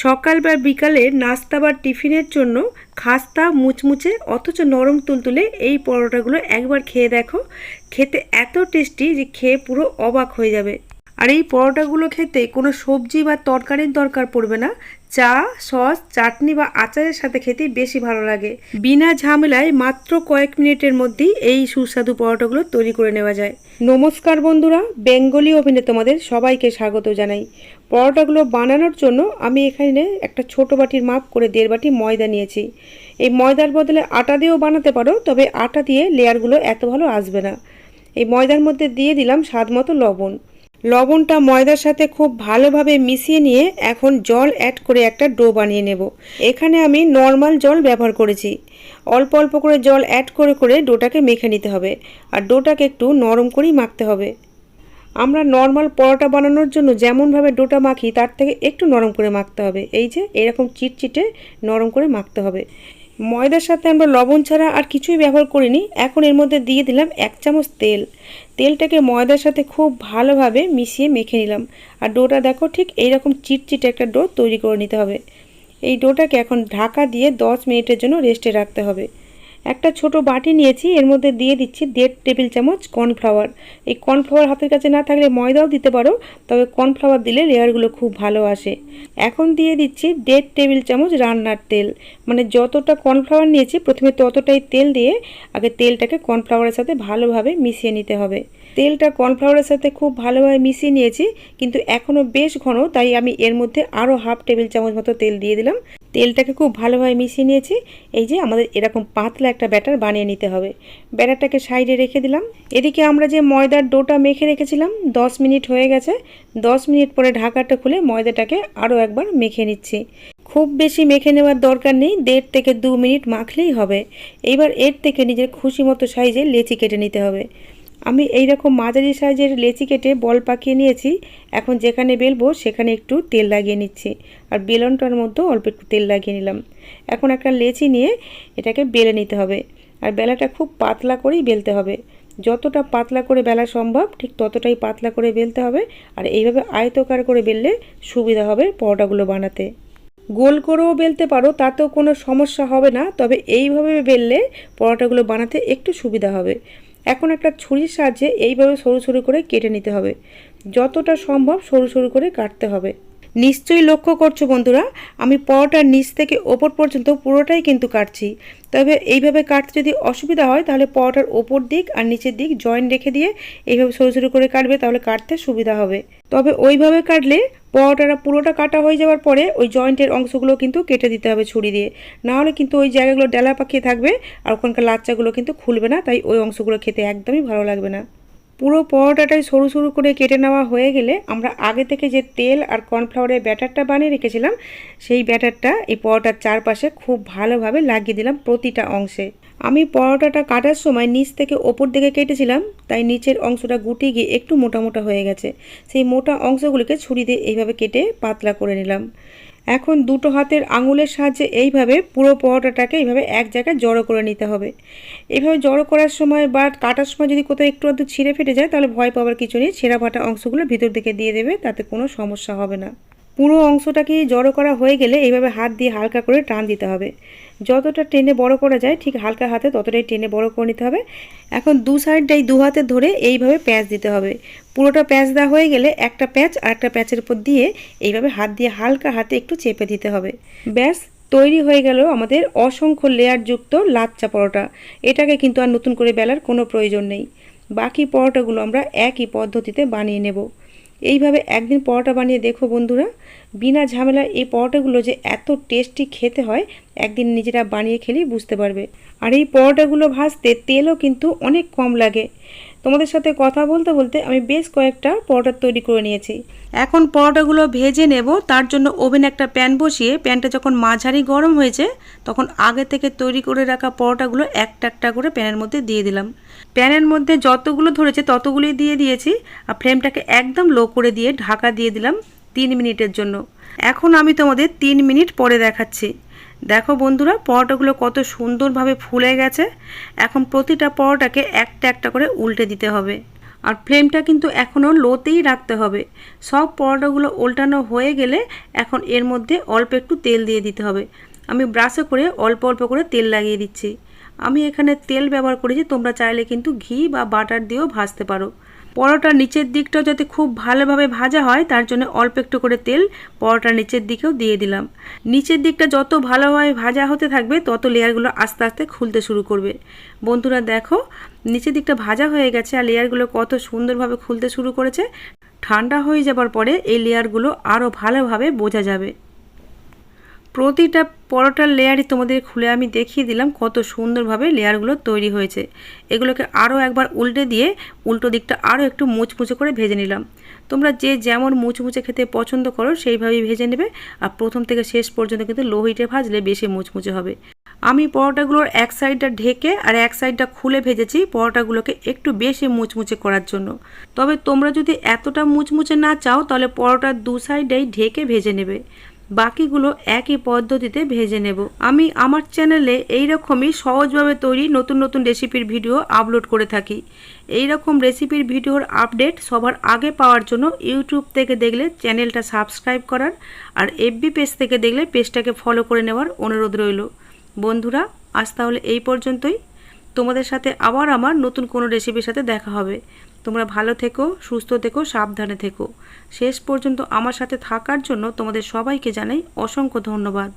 সকাল বা বিকালে নাস্তা বা টিফিনের জন্য খাস্তা, মুচমুচে, অথচ নরম তুলতুলে এই পরোটাগুলো একবার খেয়ে দেখো। খেতে এত টেস্টি যে খেয়ে পুরো অবাক হয়ে যাবে। আর এই পরোটাগুলো খেতে কোনো সবজি বা তরকারির দরকার পড়বে না। চা, সস, চাটনি বা আচারের সাথে খেতে বেশি ভালো লাগে। বিনা ঝামেলায় মাত্র কয়েক মিনিটের মধ্যেই এই সুস্বাদু পরোটাগুলো তৈরি করে নেওয়া যায়। নমস্কার বন্ধুরা, বেঙ্গলি ওভেনে তোমাদের সবাইকে স্বাগত জানাই। পরোটাগুলো বানানোর জন্য আমি এখানে একটা ছোট বাটির মাপ করে দেড় বাটি ময়দা নিয়েছি। এই ময়দার বদলে আটা দিয়েও বানাতে পারো, তবে আটা দিয়ে লেয়ারগুলো এত ভালো আসবে না। এই ময়দার মধ্যে দিয়ে দিলাম স্বাদ মতো লবণ। লবণটা ময়দার সাথে খুব ভালোভাবে মিশিয়ে নিয়ে এখন জল অ্যাড করে একটা ডো বানিয়ে নেব। এখানে আমি নর্মাল জল ব্যবহার করেছি। অল্প অল্প করে জল অ্যাড করে করে ডোটাকে মেখে নিতে হবে আর ডোটাকে একটু নরম করেই মাখতে হবে। আমরা নর্মাল পরোটা বানানোর জন্য যেমনভাবে ডোটা মাখি তার থেকে একটু নরম করে মাখতে হবে। এই যে এরকম চিটচিটে নরম করে মাখতে হবে। ময়দার সাথে আমরা লবণ ছাড়া আর কিছুই ব্যবহার করিনি। এখন এর মধ্যে দিয়ে দিলাম এক চামচ তেল। তেলটাকে ময়দার সাথে খুব ভালোভাবে মিশিয়ে মেখে নিলাম। আর ডোটা দেখো ঠিক এইরকম চিটচিটে একটা ডো তৈরি করে নিতে হবে। এই ডোটাকে এখন ঢাকা দিয়ে 10 মিনিটের জন্য রেস্টে রাখতে হবে। একটা ছোট বাটি নিয়েছি, এর মধ্যে দিয়ে দিচ্ছি দেড় টেবিল চামচ কর্নফ্লাওয়ার। এই কর্নফ্লাওয়ার হাতের কাছে না থাকলে ময়দাও দিতে পারো, তবে কর্নফ্লাওয়ার দিলে লেয়ারগুলো খুব ভালো আসে। এখন দিয়ে দিচ্ছি দেড় টেবিল চামচ রান্নার তেল। মানে যতটা কর্নফ্লাওয়ার নিয়েছি, প্রথমে ততটাই তেল দিয়ে আগে তেলটাকে কর্নফ্লাওয়ারের সাথে ভালোভাবে মিশিয়ে নিতে হবে। তেলটা কর্নফ্লাওয়ারের সাথে খুব ভালোভাবে মিশিয়ে নিয়েছি, কিন্তু এখনও বেশ ঘন, তাই আমি এর মধ্যে আরও হাফ টেবিল চামচ মতো তেল দিয়ে দিলাম। তেলটাকে খুব ভালোভাবে মিশিয়ে নিয়েছি। এই যে আমাদের এরকম পাতলা একটা ব্যাটার বানিয়ে নিতে হবে। ব্যাটারটাকে সাইডে রেখে দিলাম। এদিকে আমরা যে ময়দার ডোটা মেখে রেখেছিলাম 10 মিনিট হয়ে গেছে। 10 মিনিট পরে ঢাকাটা খুলে ময়দাটাকে আরও একবার মেখে নিচ্ছি। খুব বেশি মেখে নেওয়ার দরকার নেই, দেড় থেকে দু মিনিট মাখলেই হবে। এইবার এর থেকে নিজের খুশি মতো সাইজে লেচি কেটে নিতে হবে। আমি এই রকম মাঝারি সাইজের লেচি কেটে বল পাকিয়ে নিয়েছি। এখন যেখানে বেলবো সেখানে একটু তেল লাগিয়ে নিচ্ছি। আর বেলনটার মধ্যেও অল্প একটু তেল লাগিয়ে নিলাম। এখন একটা লেচি নিয়ে এটাকে বেলে নিতে হবে। আর বেলাটা খুব পাতলা করেই বেলতে হবে। যতটা পাতলা করে বেলা সম্ভব, ঠিক ততটাই পাতলা করে বেলতে হবে। আর এইভাবে আয়তকার করে বেললে সুবিধা হবে পরোটাগুলো বানাতে। গোল করেও বেলতে পারো, তাতেও কোনো সমস্যা হবে না। তবে এইভাবে বেললে পরোটাগুলো বানাতে একটু সুবিধা হবে। এখন একটা ছুরির সাহায্যে এইভাবে সরু সরু করে কেটে নিতে হবে। যতটা সম্ভব সরু সরু করে কাটতে হবে। নিশ্চয়ই লক্ষ্য করছ বন্ধুরা, আমি পরোটার নিচ থেকে ওপর পর্যন্ত পুরোটাই কিন্তু কাটছি। তবে এইভাবে কাটতে যদি অসুবিধা হয়, তাহলে পরোটার ওপর দিক আর নিচের দিক জয়েন্ট রেখে দিয়ে এইভাবে সরু সরু করে কাটবে, তাহলে কাটতে সুবিধা হবে। তবে ওইভাবে কাটলে পরোটাটা পুরোটা কাটা হয়ে যাওয়ার পরে ওই জয়েন্টের অংশগুলো কিন্তু কেটে দিতে হবে ছুরি দিয়ে। নাহলে কিন্তু ওই জায়গাগুলো ডেলা পাকিয়ে থাকবে আর ওখানকার লাচ্চাগুলো কিন্তু খুলবে না, তাই ওই অংশগুলো খেতে একদমই ভালো লাগবে না। পুরো পরোটাটাই সরু সরু করে কেটে নেওয়া হয়ে গেলে আমরা আগে থেকে যে তেল আর কর্নফ্লাওয়ারের ব্যাটারটা বানিয়ে রেখেছিলাম, সেই ব্যাটারটা এই পরোটার চারপাশে খুব ভালোভাবে লাগিয়ে দিলাম প্রতিটা অংশে। আমি পরোটাটা কাটার সময় নিচ থেকে ওপর দিকে কেটেছিলাম, তাই নিচের অংশটা গুটি গিয়ে একটু মোটা মোটা হয়ে গেছে। সেই মোটা অংশগুলিকে ছুরি দিয়ে এইভাবে কেটে পাতলা করে নিলাম। এখন দুটো হাতের আঙুলের সাহায্যে এইভাবে পুরো পরোটাটাকে এইভাবে এক জায়গায় জড়ো করে নিতে হবে। এইভাবে জড়ো করার সময় বা কাটার সময় যদি কোথাও একটু আধটু ছিঁড়ে ফেটে যায়, তাহলে ভয় পাওয়ার কিছু নেই। ছেঁড়া ফাটা অংশগুলো ভিতর দিকে দিয়ে দেবে, তাতে কোনো সমস্যা হবে না। পুরো অংশটাকে জড়ো করা হয়ে গেলে এইভাবে হাত দিয়ে হালকা করে টান দিতে হবে। যতটা টেনে বড় করা যায়, ঠিক হালকা হাতে ততটাই টেনে বড় করে নিতে হবে। এখন দু সাইডটাই দু হাতে ধরে এইভাবে প্যাঁচ দিতে হবে। পুরোটা প্যাঁচ দেওয়া হয়ে গেলে একটা প্যাঁচ আর একটা প্যাঁচের উপর দিয়ে এইভাবে হাত দিয়ে হালকা হাতে একটু চেপে দিতে হবে। ব্যাস, তৈরি হয়ে গেল আমাদের অসংখ্য লেয়ারযুক্ত লাচ্চা পরোটা। এটাকে কিন্তু আর নতুন করে বেলার কোনো প্রয়োজন নেই। বাকি পরোটাগুলো আমরা একই পদ্ধতিতে বানিয়ে নেব। এইভাবে একদিন পরোটা বানিয়ে দেখো বন্ধুরা। বিনা ঝামেলা এই পরোটাগুলো যে এত টেস্টি খেতে হয়, একদিন নিজেরা বানিয়ে খেলেই বুঝতে পারবে। আর এই পরোটাগুলো ভাজতে তেলও কিন্তু অনেক কম লাগে। তোমাদের সাথে কথা বলতে বলতে আমি বেশ কয়েকটা পরোটা তৈরি করে নিয়েছি। এখন পরোটাগুলো ভেজে নেব, তার জন্য ওভেনে একটা প্যান বসিয়ে প্যানটা যখন মাঝারি গরম হয়েছে, তখন আগে থেকে তৈরি করে রাখা পরোটাগুলো একটা একটা করে প্যানের মধ্যে দিয়ে দিলাম। প্যানের মধ্যে যতগুলো ধরেছে ততগুলোই দিয়ে দিয়েছি আর ফ্লেমটাকে একদম লো করে দিয়ে ঢাকা দিয়ে দিলাম তিন মিনিটের জন্য। এখন আমি তোমাদের তিন মিনিট পরে দেখাচ্ছি। দেখো বন্ধুরা, পরোটাগুলো কত সুন্দরভাবে ফুলে গেছে। এখন প্রতিটা পরোটাকে একটা একটা করে উল্টে দিতে হবে। আর ফ্লেমটা কিন্তু এখনও লোতেই রাখতে হবে। সব পরোটাগুলো উল্টানো হয়ে গেলে এখন এর মধ্যে অল্প একটু তেল দিয়ে দিতে হবে। আমি ব্রাশে করে অল্প অল্প করে তেল লাগিয়ে দিচ্ছি। আমি এখানে তেল ব্যবহার করেছি, তোমরা চাইলে কিন্তু ঘি বা বাটার দিয়েও ভাজতে পারো। পরোটার নিচের দিকটাও যাতে খুব ভালোভাবে ভাজা হয়, তার জন্য অল্প একটু করে তেল পরোটার নিচের দিকেও দিয়ে দিলাম। নিচের দিকটা যত ভালোভাবে ভাজা হতে থাকবে, তত লেয়ারগুলো আস্তে আস্তে খুলতে শুরু করবে। বন্ধুরা দেখো, নিচের দিকটা ভাজা হয়ে গেছে আর লেয়ারগুলো কত সুন্দরভাবে খুলতে শুরু করেছে। ঠান্ডা হয়ে যাবার পরে এই লেয়ারগুলো আরও ভালোভাবে বোঝা যাবে। প্রতিটা পরোটার লেয়ারই তোমাদের খুলে আমি দেখিয়ে দিলাম কত সুন্দরভাবে লেয়ারগুলো তৈরি হয়েছে। এগুলোকে আরও একবার উল্টে দিয়ে উল্টো দিকটা আরও একটু মুচমুচে করে ভেজে নিলাম। তোমরা যে যেমন মুচমুচে খেতে পছন্দ করো, সেইভাবেই ভেজে নেবে। আর প্রথম থেকে শেষ পর্যন্ত কিন্তু লো হিটে ভাজলে বেশি মুচমুচে হবে। আমি পরোটাগুলোর এক সাইডটা ঢেকে আর এক সাইডটা খুলে ভেজেছি পরোটাগুলোকে একটু বেশি মুচমুচে করার জন্য। তবে তোমরা যদি এতটা মুচমুচে না চাও, তাহলে পরোটার দু সাইডেই ঢেকে ভেজে নেবে। বাকিগুলো একই পদ্ধতিতে ভেজে নেব। আমি আমার চ্যানেলে এই রকমই সহজভাবে তৈরি নতুন নতুন রেসিপির ভিডিও আপলোড করে থাকি। এই রকম রেসিপির ভিডিওর আপডেট সবার আগে পাওয়ার জন্য ইউটিউব থেকে দেখলে চ্যানেলটা সাবস্ক্রাইব করার আর এফবি পেজ থেকে দেখলে পেজটাকে ফলো করে নেওয়ার অনুরোধ রইল। বন্ধুরা, আজ তাহলে এই পর্যন্তই। তোমাদের সাথে আবার আমার নতুন কোনো রেসিপির সাথে দেখা হবে। তোমরা ভালো থেকো, সুস্থ থেকো, সাবধানে থেকো। শেষ পর্যন্ত আমার সাথে থাকার জন্য তোমাদের সবাইকে জানাই অসংখ্য ধন্যবাদ।